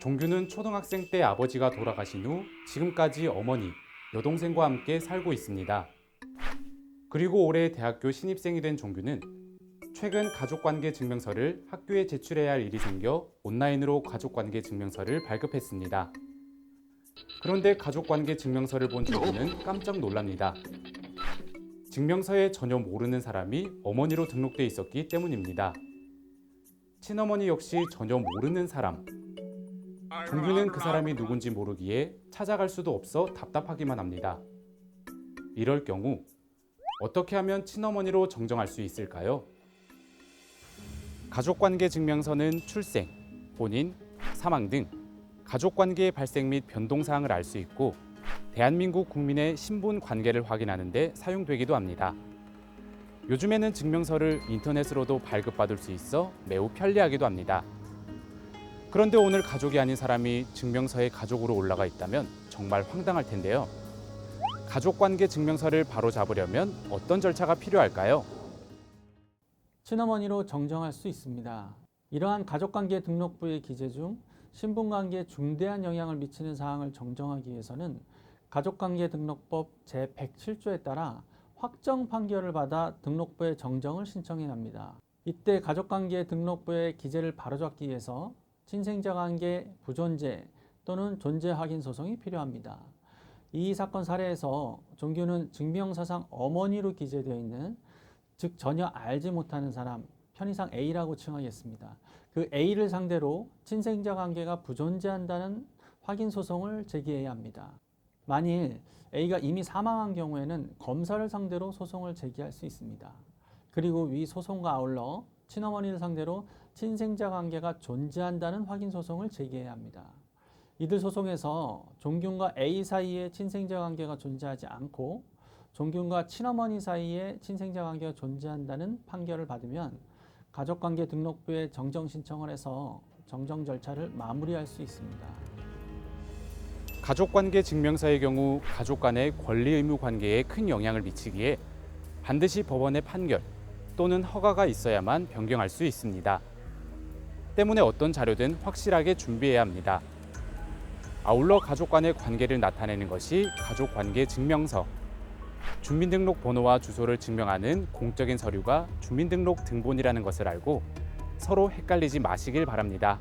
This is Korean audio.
종규는 초등학생 때 아버지가 돌아가신 후 지금까지 어머니, 여동생과 함께 살고 있습니다. 그리고 올해 대학교 신입생이 된 종규는 최근 가족관계 증명서를 학교에 제출해야 할 일이 생겨 온라인으로 가족관계 증명서를 발급했습니다. 그런데 가족관계 증명서를 본 종규는 깜짝 놀랍니다. 증명서에 전혀 모르는 사람이 어머니로 등록돼 있었기 때문입니다. 친어머니 역시 전혀 모르는 사람. 종규는 그 사람이 누군지 모르기에 찾아갈 수도 없어 답답하기만 합니다. 이럴 경우 어떻게 하면 친어머니로 정정할 수 있을까요? 가족관계 증명서는 출생, 본인, 사망 등 가족관계의 발생 및 변동 사항을 알 수 있고 대한민국 국민의 신분 관계를 확인하는 데 사용되기도 합니다. 요즘에는 증명서를 인터넷으로도 발급받을 수 있어 매우 편리하기도 합니다. 그런데 오늘 가족이 아닌 사람이 증명서에 가족으로 올라가 있다면 정말 황당할 텐데요. 가족관계 증명서를 바로 잡으려면 어떤 절차가 필요할까요? 친어머니로 정정할 수 있습니다. 이러한 가족관계 등록부의 기재 중 신분관계에 중대한 영향을 미치는 사항을 정정하기 위해서는 가족관계 등록법 제107조에 따라 확정 판결을 받아 등록부에 정정을 신청해야 합니다. 이때 가족관계 등록부의 기재를 바로잡기 위해서 친생자 관계 부존재 또는 존재 확인 소송이 필요합니다. 이 사건 사례에서 종규는 증명서상 어머니로 기재되어 있는 즉 전혀 알지 못하는 사람 편의상 A라고 칭하겠습니다. 그 A를 상대로 친생자 관계가 부존재한다는 확인 소송을 제기해야 합니다. 만일 A가 이미 사망한 경우에는 검사를 상대로 소송을 제기할 수 있습니다. 그리고 위 소송과 아울러 친어머니를 상대로 친생자 관계가 존재한다는 확인 소송을 제기해야 합니다. 이들 소송에서 종균과 A 사이에 친생자 관계가 존재하지 않고 종균과 친어머니 사이에 친생자 관계가 존재한다는 판결을 받으면 가족관계 등록부에 정정 신청을 해서 정정 절차를 마무리할 수 있습니다. 가족관계 증명서의 경우 가족 간의 권리 의무 관계에 큰 영향을 미치기에 반드시 법원의 판결 또는 허가가 있어야만 변경할 수 있습니다. 때문에 어떤 자료든 확실하게 준비해야 합니다. 아울러 가족 간의 관계를 나타내는 것이 가족 관계 증명서. 주민등록 번호와 주소를 증명하는 공적인 서류가 주민등록 등본이라는 것을 알고 서로 헷갈리지 마시길 바랍니다.